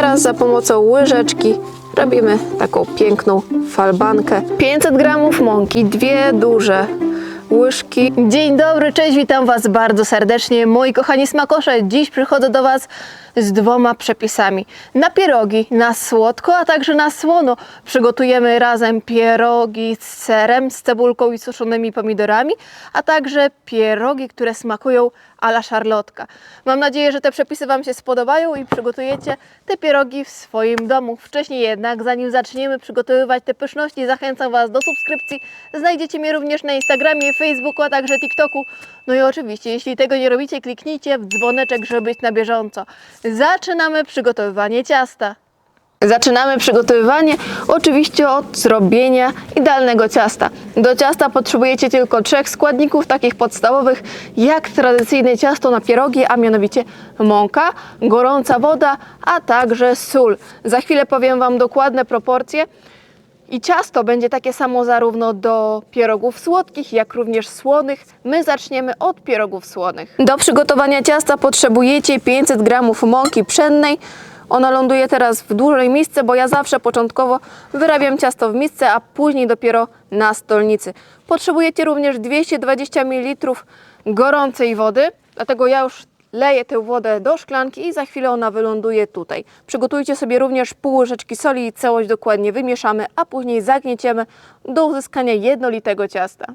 teraz za pomocą łyżeczki robimy taką piękną falbankę. 500 gramów mąki, dwie duże łyżki. Dzień dobry, cześć, witam Was bardzo serdecznie. Moi kochani smakosze, dziś przychodzę do Was z dwoma przepisami. Na pierogi, na słodko, a także na słono przygotujemy razem pierogi z serem, z cebulką i suszonymi pomidorami, a także pierogi, które smakują a la szarlotka. Mam nadzieję, że te przepisy Wam się spodobają i przygotujecie te pierogi w swoim domu. Wcześniej jednak, zanim zaczniemy przygotowywać te pyszności, zachęcam Was do subskrypcji. Znajdziecie mnie również na Instagramie, Facebooku, a także TikToku. No i oczywiście, jeśli tego nie robicie, kliknijcie w dzwoneczek, żeby być na bieżąco. Zaczynamy przygotowywanie ciasta. Zaczynamy przygotowywanie oczywiście od zrobienia idealnego ciasta. Do ciasta potrzebujecie tylko trzech składników, takich podstawowych jak tradycyjne ciasto na pierogi, a mianowicie mąka, gorąca woda, a także sól. Za chwilę powiem Wam dokładne proporcje. I ciasto będzie takie samo zarówno do pierogów słodkich, jak również słonych. My zaczniemy od pierogów słonych. Do przygotowania ciasta potrzebujecie 500 g mąki pszennej. Ona ląduje teraz w dużej misce, bo ja zawsze początkowo wyrabiam ciasto w misce, a później dopiero na stolnicy. Potrzebujecie również 220 ml gorącej wody, dlatego ja już leję tę wodę do szklanki i za chwilę ona wyląduje tutaj. Przygotujcie sobie również pół łyżeczki soli i całość dokładnie wymieszamy, a później zagnieciemy do uzyskania jednolitego ciasta.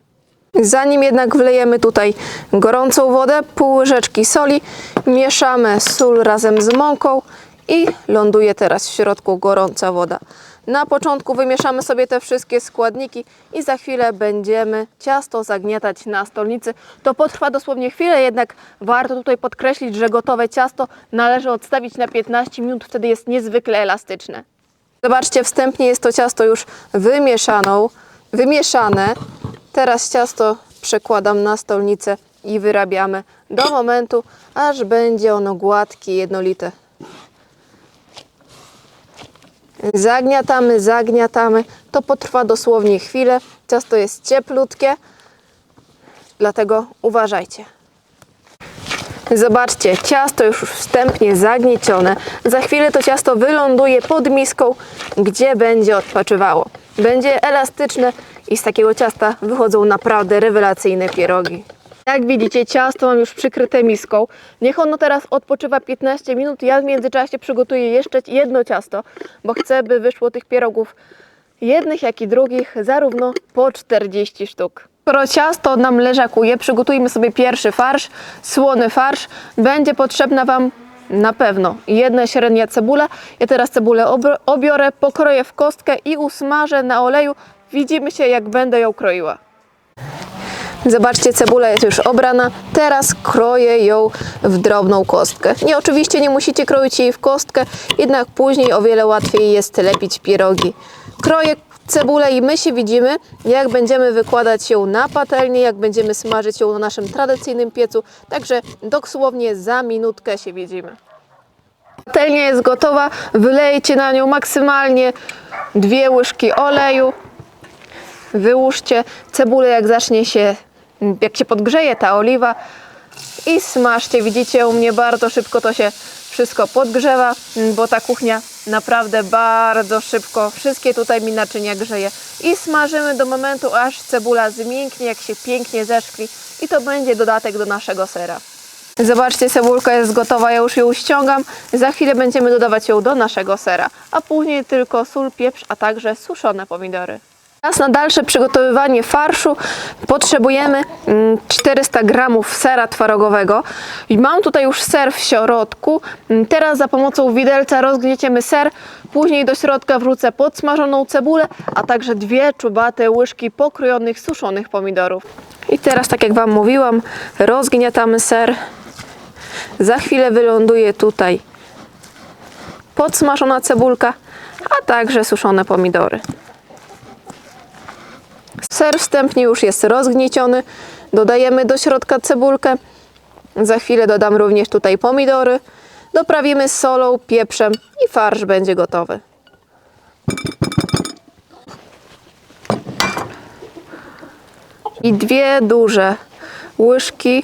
Zanim jednak wlejemy tutaj gorącą wodę, pół łyżeczki soli, mieszamy sól razem z mąką i ląduje teraz w środku gorąca woda. Na początku wymieszamy sobie te wszystkie składniki i za chwilę będziemy ciasto zagniatać na stolnicy. To potrwa dosłownie chwilę, jednak warto tutaj podkreślić, że gotowe ciasto należy odstawić na 15 minut, wtedy jest niezwykle elastyczne. Zobaczcie, wstępnie jest to ciasto już wymieszaną, wymieszane. Teraz ciasto przekładam na stolnicę i wyrabiamy do momentu, aż będzie ono gładkie, jednolite. Zagniatamy, zagniatamy. To potrwa dosłownie chwilę. Ciasto jest cieplutkie, dlatego uważajcie. Zobaczcie, ciasto już wstępnie zagniecione. Za chwilę to ciasto wyląduje pod miską, gdzie będzie odpoczywało. Będzie elastyczne i z takiego ciasta wychodzą naprawdę rewelacyjne pierogi. Jak widzicie, ciasto mam już przykryte miską. Niech ono teraz odpoczywa 15 minut. Ja w międzyczasie przygotuję jeszcze jedno ciasto, bo chcę, by wyszło tych pierogów jednych, jak i drugich, zarówno po 40 sztuk. Skoro ciasto nam leżakuje, przygotujmy sobie pierwszy farsz, słony farsz. Będzie potrzebna Wam na pewno jedna średnia cebula. Ja teraz cebulę ob- obiorę, pokroję w kostkę i usmażę na oleju. Widzimy się, jak będę ją kroiła. Zobaczcie, cebula jest już obrana. Teraz kroję ją w drobną kostkę. Nie, oczywiście nie musicie kroić jej w kostkę, jednak później o wiele łatwiej jest lepić pierogi. Kroję cebulę i my się widzimy, jak będziemy wykładać ją na patelnię, jak będziemy smażyć ją na naszym tradycyjnym piecu. Także dosłownie za minutkę się widzimy. Patelnia jest gotowa, wylejcie na nią maksymalnie dwie łyżki oleju. Wyłóżcie cebulę, jak zacznie się, jak się podgrzeje ta oliwa i smażcie. Widzicie, u mnie bardzo szybko to się wszystko podgrzewa, bo ta kuchnia naprawdę bardzo szybko wszystkie tutaj mi naczynia grzeje. I smażymy do momentu, aż cebula zmięknie, jak się pięknie zeszkli i to będzie dodatek do naszego sera. Zobaczcie, cebulka jest gotowa, ja już ją ściągam. Za chwilę będziemy dodawać ją do naszego sera, a później tylko sól, pieprz, a także suszone pomidory. Teraz na dalsze przygotowywanie farszu potrzebujemy mm, 400 gramów sera twarogowego. Mam tutaj już ser w środku. Mm, Teraz za pomocą widelca rozgnieciemy ser. Później do środka wrzucę podsmażoną cebulę, a także dwie czubate łyżki pokrojonych suszonych pomidorów. I teraz, tak jak Wam mówiłam, rozgniatamy ser. Za chwilę wyląduje tutaj podsmażona cebulka, a także suszone pomidory. Ser wstępnie już jest rozgnieciony. Dodajemy do środka cebulkę. Za chwilę dodam również tutaj pomidory. Doprawimy solą, pieprzem i farsz będzie gotowy. I dwie duże łyżki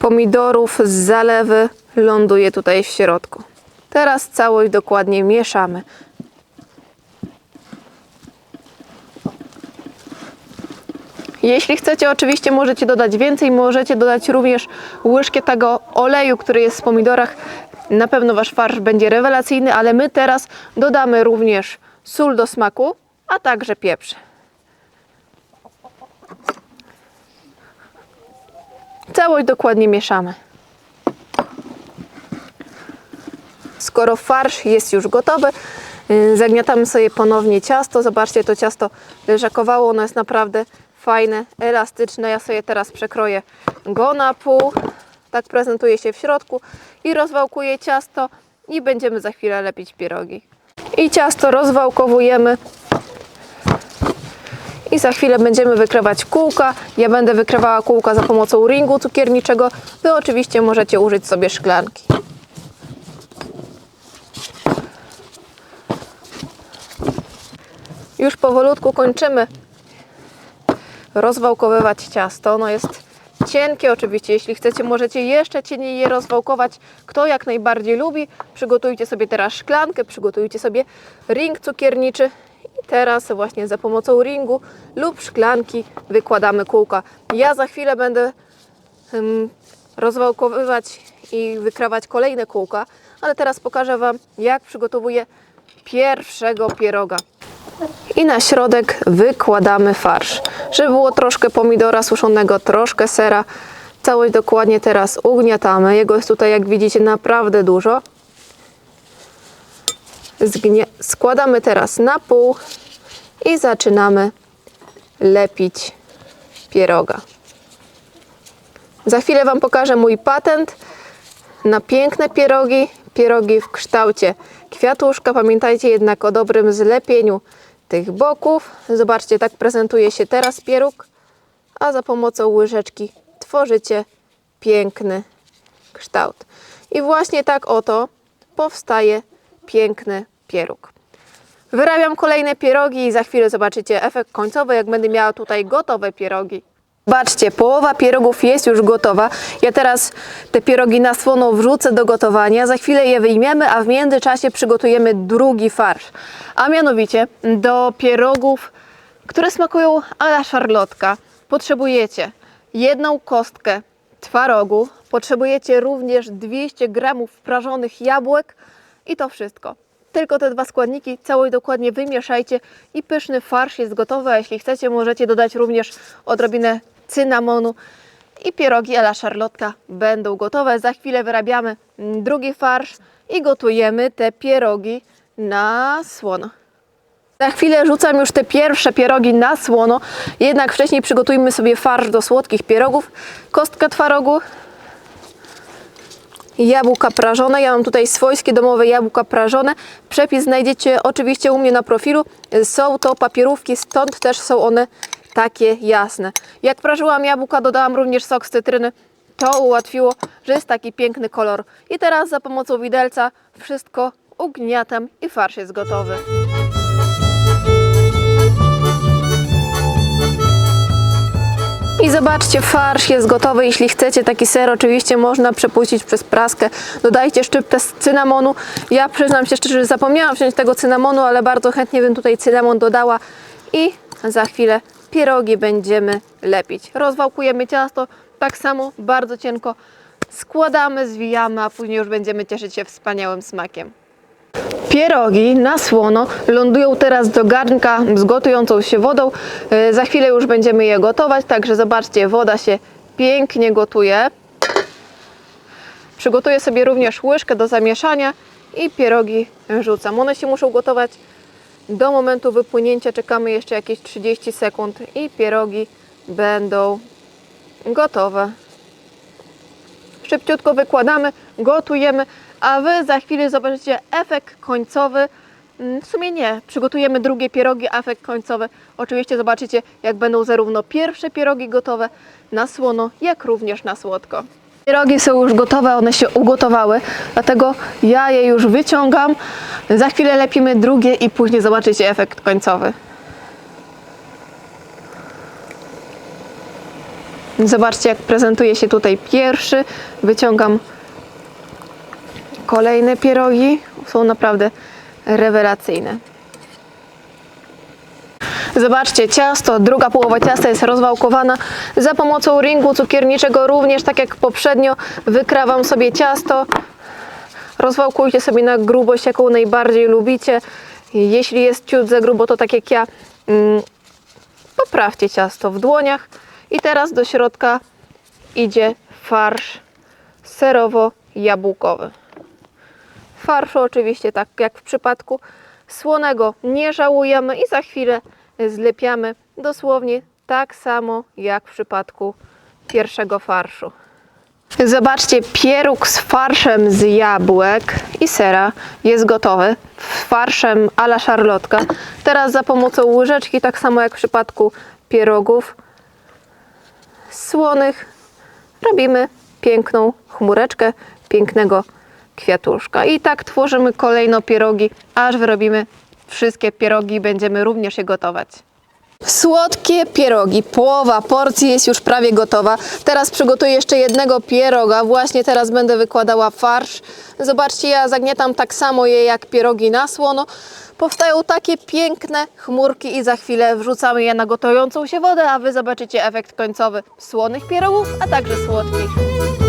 pomidorów z zalewy ląduje tutaj w środku. Teraz całość dokładnie mieszamy. Jeśli chcecie, oczywiście możecie dodać więcej, możecie dodać również łyżkę tego oleju, który jest w pomidorach. Na pewno wasz farsz będzie rewelacyjny, ale my teraz dodamy również sól do smaku, a także pieprz. Całość dokładnie mieszamy. Skoro farsz jest już gotowy, yy, zagniatamy sobie ponownie ciasto. Zobaczcie, to ciasto leżakowało, ono jest naprawdę fajne, elastyczne. Ja sobie teraz przekroję go na pół. Tak prezentuje się w środku i rozwałkuję ciasto i będziemy za chwilę lepić pierogi. I ciasto rozwałkowujemy i za chwilę będziemy wykrywać kółka. Ja będę wykrywała kółka za pomocą ringu cukierniczego. Wy oczywiście możecie użyć sobie szklanki. Już powolutku kończymy rozwałkowywać ciasto. Ono jest cienkie oczywiście. Jeśli chcecie, możecie jeszcze cieniej je rozwałkować. Kto jak najbardziej lubi. Przygotujcie sobie teraz szklankę, przygotujcie sobie ring cukierniczy. I teraz właśnie za pomocą ringu lub szklanki wykładamy kółka. Ja za chwilę będę rozwałkowywać i wykrawać kolejne kółka, ale teraz pokażę Wam, jak przygotowuję pierwszego pieroga. I na środek wykładamy farsz. Żeby było troszkę pomidora suszonego, troszkę sera. Całość dokładnie teraz ugniatamy. Jego jest tutaj, jak widzicie, naprawdę dużo. Zgnie... Składamy teraz na pół i zaczynamy lepić pieroga. Za chwilę Wam pokażę mój patent na piękne pierogi. Pierogi w kształcie kwiatuszka. Pamiętajcie jednak o dobrym zlepieniu tych boków. Zobaczcie, tak prezentuje się teraz pieróg, a za pomocą łyżeczki tworzycie piękny kształt. I właśnie tak oto powstaje piękny pieróg. Wyrabiam kolejne pierogi i za chwilę zobaczycie efekt końcowy, jak będę miała tutaj gotowe pierogi. Zobaczcie, połowa pierogów jest już gotowa. Ja teraz te pierogi na słono wrzucę do gotowania. Za chwilę je wyjmiemy, a w międzyczasie przygotujemy drugi farsz. A mianowicie do pierogów, które smakują a la szarlotka, potrzebujecie jedną kostkę twarogu, potrzebujecie również 200 gramów prażonych jabłek i to wszystko. Tylko te dwa składniki całość dokładnie wymieszajcie i pyszny farsz jest gotowy. A jeśli chcecie, możecie dodać również odrobinę cynamonu i pierogi Ela Szarlotka będą gotowe. Za chwilę wyrabiamy drugi farsz i gotujemy te pierogi na słono. Za chwilę rzucam już te pierwsze pierogi na słono, jednak wcześniej przygotujmy sobie farsz do słodkich pierogów. Kostka twarogu, jabłka prażone. Ja mam tutaj swojskie domowe jabłka prażone. Przepis znajdziecie oczywiście u mnie na profilu. Są to papierówki, stąd też są one takie jasne. Jak prażyłam jabłka, dodałam również sok z cytryny. To ułatwiło, że jest taki piękny kolor. I teraz za pomocą widelca wszystko ugniatam i farsz jest gotowy. I zobaczcie, farsz jest gotowy. Jeśli chcecie taki ser, oczywiście można przepuścić przez praskę. Dodajcie szczyptę z cynamonu. Ja przyznam się szczerze, że zapomniałam wziąć tego cynamonu, ale bardzo chętnie bym tutaj cynamon dodała. I za chwilę pierogi będziemy lepić. Rozwałkujemy ciasto, tak samo bardzo cienko składamy, zwijamy, a później już będziemy cieszyć się wspaniałym smakiem. Pierogi na słono lądują teraz do garnka z gotującą się wodą. E, Za chwilę już będziemy je gotować, także zobaczcie, woda się pięknie gotuje. Przygotuję sobie również łyżkę do zamieszania i pierogi rzucam. One się muszą gotować do momentu wypłynięcia. Czekamy jeszcze jakieś 30 sekund i pierogi będą gotowe. Szybciutko wykładamy, gotujemy, a Wy za chwilę zobaczycie efekt końcowy. Mm, W sumie nie, przygotujemy drugie pierogi, efekt końcowy. Oczywiście zobaczycie, jak będą zarówno pierwsze pierogi gotowe na słono, jak również na słodko. Pierogi są już gotowe, one się ugotowały, dlatego ja je już wyciągam. Za chwilę lepimy drugie i później zobaczycie efekt końcowy. Zobaczcie, jak prezentuje się tutaj pierwszy. Wyciągam kolejne pierogi. są naprawdę rewelacyjne. Zobaczcie, ciasto, druga połowa ciasta jest rozwałkowana. Za pomocą ringu cukierniczego również, tak jak poprzednio, wykrawam sobie ciasto. Rozwałkujcie sobie na grubość, jaką najbardziej lubicie. Jeśli jest ciut za grubo, to tak jak ja, mm, poprawcie ciasto w dłoniach. I teraz do środka idzie farsz serowo-jabłkowy. Farszu oczywiście, tak jak w przypadku słonego, nie żałujemy i za chwilę zlepiamy dosłownie tak samo jak w przypadku pierwszego farszu. Zobaczcie, pieróg z farszem z jabłek i sera jest gotowy. Farszem a la szarlotka. Teraz za pomocą łyżeczki, tak samo jak w przypadku pierogów słonych, robimy piękną chmureczkę, pięknego kwiatuszka. I tak tworzymy kolejno pierogi, aż wyrobimy wszystkie pierogi będziemy również je gotować. Słodkie pierogi. Połowa porcji jest już prawie gotowa. Teraz przygotuję jeszcze jednego pieroga. Właśnie teraz będę wykładała farsz. Zobaczcie, ja zagnietam tak samo je jak pierogi na słono. Powstają takie piękne chmurki i za chwilę wrzucamy je na gotującą się wodę, a Wy zobaczycie efekt końcowy słonych pierogów, a także słodkich.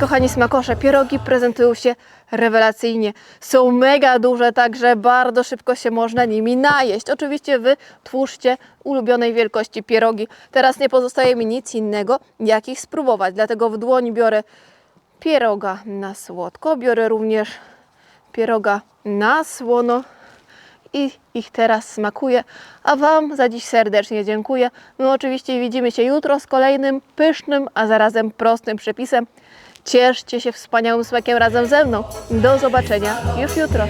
Kochani smakosze, pierogi prezentują się rewelacyjnie. Są mega duże, także bardzo szybko się można nimi najeść. Oczywiście Wy twórzcie ulubionej wielkości pierogi. Teraz nie pozostaje mi nic innego, jak ich spróbować. Dlatego w dłoni biorę pieroga na słodko, biorę również pieroga na słono i ich teraz smakuję. A Wam za dziś serdecznie dziękuję. My oczywiście widzimy się jutro z kolejnym pysznym, a zarazem prostym przepisem. Cieszcie się wspaniałym smakiem razem ze mną. Do zobaczenia już jutro.